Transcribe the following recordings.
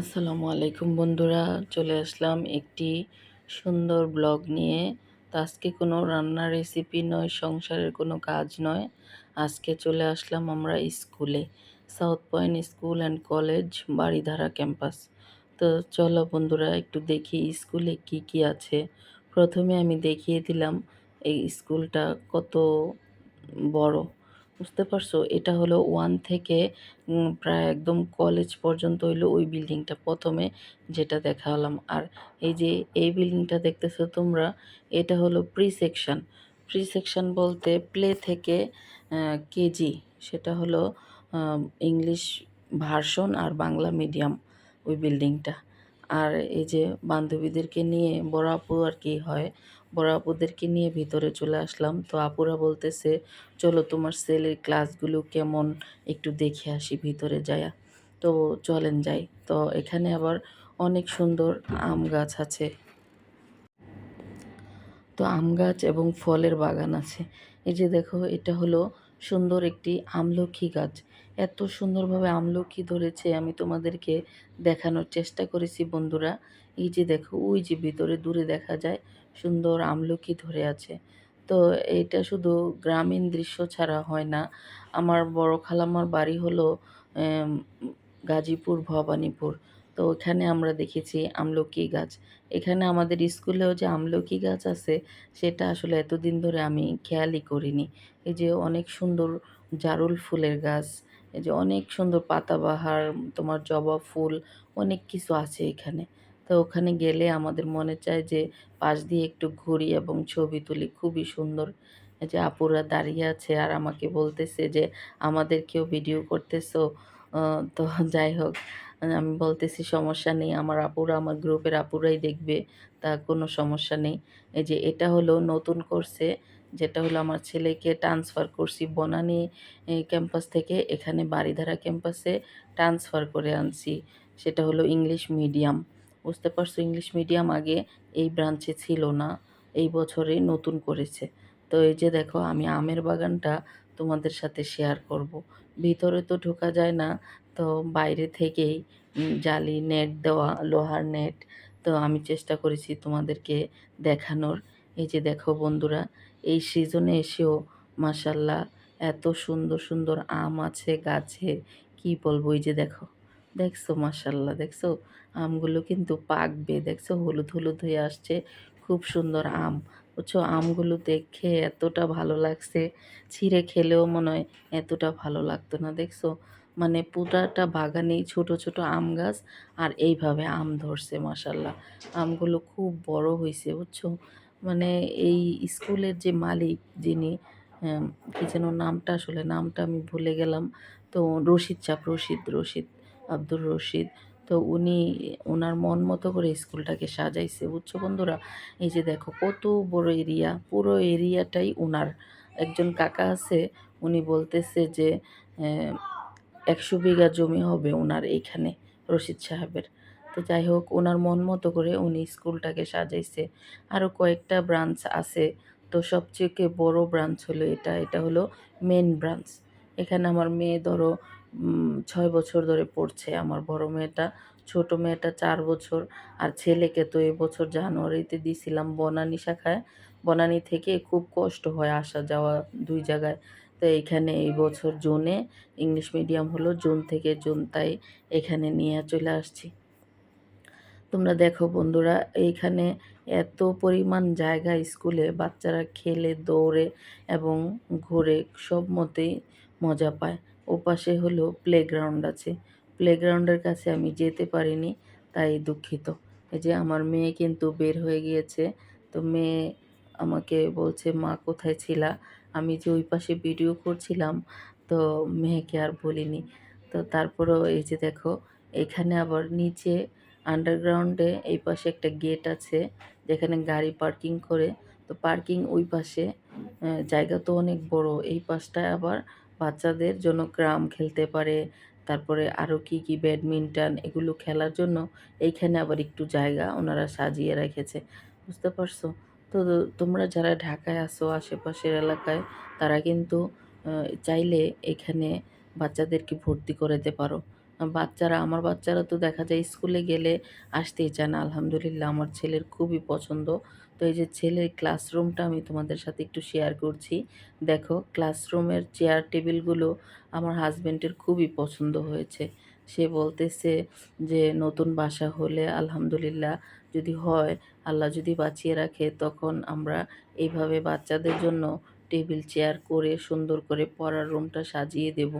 আসসালামু আলাইকুম বন্ধুরা, চলে আসলাম একটি সুন্দর ব্লগ নিয়ে। তো আজকে কোনো রান্নার রেসিপি নয়, সংসারের কোনো কাজ নয়। আজকে চলে আসলাম আমরা স্কুলে South Point school and college Baridhara campus তো চলো বন্ধুরা, একটু দেখি স্কুলে কি কি আছে। প্রথমে আমি দেখিয়ে দিলাম এই স্কুলটা কত বড়। বুঝতে পারছ? এটা হলো ওয়ান থেকে প্রায় একদম কলেজ পর্যন্ত হইল ওই বিল্ডিংটা প্রথমে যেটা দেখালাম। আর এই যে এই বিল্ডিংটা দেখতেছো তোমরা, এটা হলো প্রি সেকশন প্রি সেকশন বলতে প্লে থেকে কেজি সেটা হলো ইংলিশ ভার্সন আর বাংলা মিডিয়াম ওই বিল্ডিংটা আর এই যে বান্ধবীদেরকে নিয়ে বড় আপু আর কি হয় বড় আপুদেরকে নিয়ে ভিতরে চলে আসলাম। তো আপুরা বলতেছে, চলো তোমার সেলের ক্লাসগুলো কেমন? একটু দেখে আসি ভিতরে যায়া। তো চলেন যাই। তো এখানে আবার অনেক সুন্দর আম গাছ আছে। তো আম গাছ এবং ফলের বাগান আছে। এই যে দেখো, এটা হলো সুন্দর একটি আমলকি গাছ। এত সুন্দরভাবে আমলকি ধরেছে, আমি তোমাদেরকে দেখানোর চেষ্টা করেছি বন্ধুরা। এই যে দেখো, ওই যে ভিতরে দূরে দেখা যায় সুন্দর আমলকি ধরে আছে। তো এটা শুধু গ্রামীণ দৃশ্য ছাড়া হয় না। আমার বড় খালাম্মার বাড়ি হলো গাজীপুর, ভবানীপুর। তো ওখানে আমরা দেখেছি আমলকি গাছ। এখানে আমাদের স্কুলেও যে আমলকি গাছ আছে, সেটা আসলে এতদিন ধরে আমি খেয়ালই করিনি। এই যে অনেক সুন্দর জারুল ফুলের গাছ, এই যে অনেক সুন্দর পাতাবাহার, তোমার জবা ফুল, অনেক কিছু আছে এখানে। তো ওখানে গেলে আমাদের মনে চায় যে পাশ দিয়ে একটু ঘুরি এবং ছবি তুলি, খুবই সুন্দর। যে আপুরা দাঁড়িয়ে আছে আর আমাকে বলতেছে যে আমাদেরকেও ভিডিও করতেছো? তো যাই হোক, আমি বলতেছি, সমস্যা নেই, আমার আপুরা, আমার গ্রুপের আপুরাই দেখবে, তা কোনো সমস্যা নেই। এই যে এটা হলো নতুন করছে যেটা হলো আমার ছেলেকে ট্রান্সফার করছি বনানী ক্যাম্পাস থেকে, এখানে বারিধারা ক্যাম্পাসে ট্রান্সফার করে আনছি। সেটা হলো ইংলিশ মিডিয়াম বুঝতে পারছ ইংলিশ মিডিয়াম আগে এই ব্রাঞ্চে ছিল না, এই বছরে নতুন করেছে। তো এই যে দেখো, আমি আমের বাগানটা তোমাদের সাথে শেয়ার করব। ভিতরে তো ঢোকা যায় না, তো বাইরে থেকেই জালি নেট দেওয়া, লোহার নেট তো আমি চেষ্টা করেছি তোমাদেরকে দেখানোর। এই যে দেখো বন্ধুরা, এই সিজনে এসেও মাসাল্লাহ এত সুন্দর সুন্দর আম আছে, গাছে, কি বলব, এই যে দেখো। দেখছ মাসাল্লাহ দেখছ? আমগুলো কিন্তু পাকবে, দেখছ? হলুদ হলুদ হয়ে আসছে, খুব সুন্দর আম। বুঝছ? আমগুলো দেখে এতটা ভালো লাগছে, ছিঁড়ে খেলেও মনে হয় এতটা ভালো লাগতো না, দেখছ? মানে পুরাটা বাগানেই ছোট ছোট আম গাছ, আর এইভাবে আম ধরছে মাসাল্লাহ আমগুলো খুব বড় হয়েছে বুঝছ? মানে এই স্কুলের যে মালিক যিনি কি যেন নামটা আসলে, নামটা আমি ভুলে গেলাম। তো রশিদ চাপ রশিদ রশিদ। আব্দুর রশিদ। তো উনি ওনার মন মতো করে স্কুলটাকে সাজাইছে। বুঝছ বন্ধুরা? এই যে দেখো, কত বড় এরিয়া, পুরো এরিয়াটাই ওনার একজন কাকা আছে, উনি বলতেছে যে একশো বিঘা জমি হবে ওনার এইখানে রশিদ সাহেবের। তো যাই হোক ওনার মন মতো করে উনি স্কুলটাকে সাজাইছে। আরও কয়েকটা ব্রাঞ্চ আছে। তো সবচেয়ে বড় ব্রাঞ্চ হলো এটা। এটা হলো মেন ব্রাঞ্চ। এখানে আমার মেয়ে, ধরো ছয় বছর ধরে পড়ছে আমার বড় মেয়েটা, ছোট মেয়েটা চার বছর, আর ছেলেকে তো এবছর জানুয়ারিতে দিছিলাম বনানী শাখায়। বনানী থেকে খুব কষ্ট হয় আসা যাওয়া দুই জায়গায়। তো এইখানে এই বছর জুনে ইংলিশ মিডিয়াম হলো, জুন থেকে জুন তাই এখানে নিয়ে চলে আসছি। তোমরা দেখো বন্ধুরা, এইখানে এত পরিমাণ জায়গা স্কুলে, বাচ্চারা খেলে, দৌড়ে এবং ঘুরে সব মতেই মজা পায়। ওপাশে হলো প্লেগ্রাউন্ড আছে। প্লেগ্রাউন্ডের কাছে আমি যেতে পারিনি, তাই দুঃখিত। এই যে আমার মেয়ে কিন্তু বের হয়ে গিয়েছে, তো মেয়ে আমাকে বলছে, মা, কোথায় ছিলা? আমি যে ওই পাশে ভিডিও করছিলাম, তো মেয়েকে আর বলিনি। তো তারপরেও এই যে দেখো, এখানে আবার নিচে আন্ডারগ্রাউন্ডে এই পাশে একটা গেট আছে, যেখানে গাড়ি পার্কিং করে। তো পার্কিং ওই পাশে জায়গা তো অনেক বড়, এই পাশটায় আবার বাচ্চাদের জন্য গ্রাম খেলতে পারে, তারপরে আরও কি কি ব্যাডমিন্টন এগুলো খেলার জন্য এইখানে আবার একটু জায়গা ওনারা সাজিয়ে রেখেছে, বুঝতে পারছ? তো তোমরা যারা ঢাকায় আসো আশেপাশের এলাকায়, তারা কিন্তু চাইলে এখানে বাচ্চাদেরকে ভর্তি করে দিতে পারো। বাচ্চারা, আমার বাচ্চারা তো দেখা যায় স্কুলে গেলে আসতেই চায় না, আলহামদুলিল্লাহ, আমার ছেলের খুবই পছন্দ। তো এই যে ছেলের ক্লাসরুমটা আমি তোমাদের সাথে একটু শেয়ার করছি। দেখো, ক্লাসরুমের চেয়ার টেবিলগুলো আমার হাজব্যান্ডের খুবই পছন্দ হয়েছে। সে বলতেছে যে, নতুন বাসা হলে আলহামদুলিল্লাহ যদি হয়, আল্লাহ যদি বাঁচিয়ে রাখে, তখন আমরা এইভাবে বাচ্চাদের জন্য টেবিল চেয়ার করে সুন্দর করে পড়ার রুমটা সাজিয়ে দেব।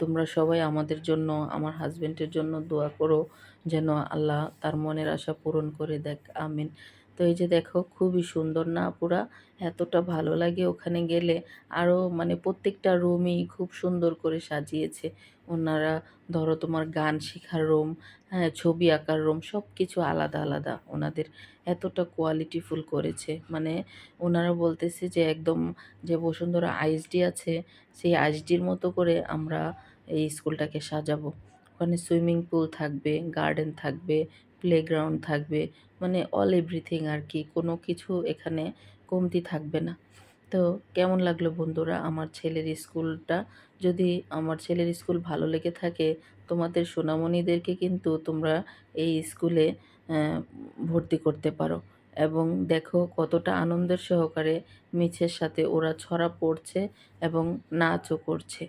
তোমরা সবাই আমাদের জন্য, আমার হাজব্যান্ডের জন্য দোয়া করো, যেন আল্লাহ তার মনের আশা পূরণ করে দেখ, আমিন। তো এই যে দেখো, খুবই সুন্দর না পুরা? এতটা ভালো লাগে ওখানে গেলে। আরও মানে প্রত্যেকটা রুমই খুব সুন্দর করে সাজিয়েছে। ওনারা, ধরো তোমার গান শেখার রুম হ্যাঁ ছবি আঁকার রুম সব কিছু আলাদা আলাদা ওনাদের। এতটা কোয়ালিটিফুল করেছে। মানে ওনারা বলতেছে যে একদম যে বসুন্ধরা আইসডি আছে, সেই আইসডির মতো করে আমরা এই স্কুলটাকে সাজাবো। ওখানে সুইমিং পুল থাকবে, গার্ডেন থাকবে, প্লেগ্রাউন্ড থাকবে মানে অল এভরিথিং আর কি, কোনো কিছু এখানে কমতি থাকবে না। তো কেমন লাগল বন্ধুরা আমার ছেলের স্কুলটা? যদি আমার ছেলের স্কুল ভালো লেগে থাকে, তোমাদের সোনামণিদেরকে কিন্তু তোমরা এই স্কুলে ভর্তি করতে পারো। এবং দেখো কতটা আনন্দের সহকারে মিছের সাথে ওরা ছড়া পড়ছে এবং নাচও করছে।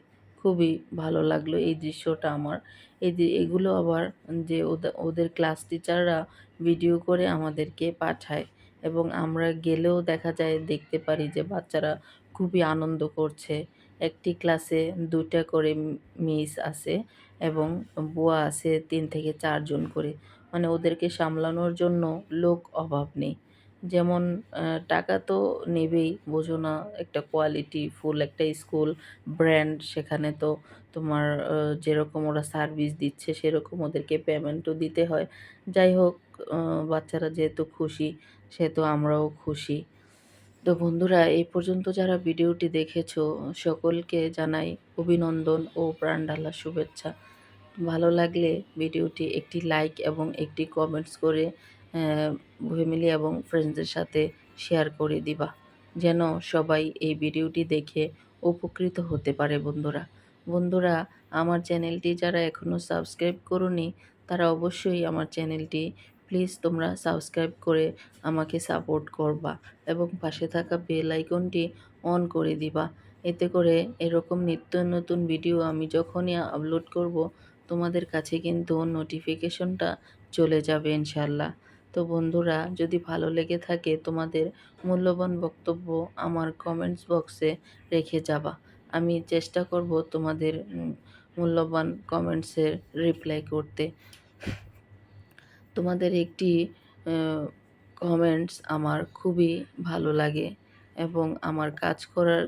খুবই ভালো লাগল এই দৃশ্যটা আমার। এই এগুলো আবার যে ওদের ক্লাস টিচাররা ভিডিও করে আমাদেরকে পাঠায় এবং আমরা গেলেও দেখা যায়, দেখতে পারি যে বাচ্চারা খুবই আনন্দ করছে। একটি ক্লাসে দুটা করে মিস আছে এবং বুয়া আছে তিন থেকে চারজন করে। মানে ওদেরকে সামলানোর জন্য লোক অভাব নেই। যেমন টাকা তো নেবেই, বোঝো না, একটা কোয়ালিটি ফুল একটা স্কুল ব্র্যান্ড সেখানে তো তোমার যেরকম ওরা সার্ভিস দিচ্ছে, সেরকম ওদেরকে পেমেন্টও দিতে হয়। যাই হোক বাচ্চারা যেহেতু খুশি, সেহেতু আমরাও খুশি। তো বন্ধুরা, এই পর্যন্ত যারা ভিডিওটি দেখেছ, সকলকে জানাই অভিনন্দন ও প্রাণ ঢালা শুভেচ্ছা। ভালো লাগলে ভিডিওটি একটি লাইক এবং একটি কমেন্টস করে ফ্যামিলি এবং ফ্রেন্ডসদের সাথে শেয়ার করে দিবা। যেন সবাই এই ভিডিওটি দেখে উপকৃত হতে পারে বন্ধুরা। বন্ধুরা, আমার চ্যানেলটি যারা এখনও সাবস্ক্রাইব করনি, তারা অবশ্যই আমার চ্যানেলটি প্লিজ তোমরা সাবস্ক্রাইব করে আমাকে সাপোর্ট করবা এবং পাশে থাকা বেল আইকনটি অন করে দিবা। এতে করে এরকম নিত্য নতুন ভিডিও আমি যখনই আপলোড করব, তোমাদের কাছে কিন্তু নোটিফিকেশনটা চলে যাবে ইনশাল্লাহ তো বন্ধুরা, যদি ভালো লেগে থাকে তোমাদের মূল্যবান বক্তব্য আমার কমেন্টস বক্সে রেখে যাবা। আমি চেষ্টা করব তোমাদের মূল্যবান কমেন্টসের রিপ্লাই করতে। তোমাদের একটি কমেন্টস আমার খুবই ভালো লাগে এবং আমার কাজ করার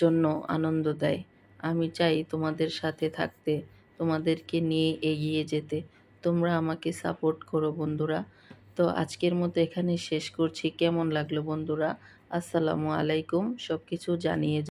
জন্য আনন্দ দেয়। আমি চাই তোমাদের সাথে থাকতে, তোমাদেরকে নিয়ে এগিয়ে যেতে। তোমরা আমাকে সাপোর্ট করো বন্ধুরা। তো আজকের মতো এখানে শেষ করছি। কেমন লাগল বন্ধুরা? আসসালামু আলাইকুম। সব কিছু জানিয়ে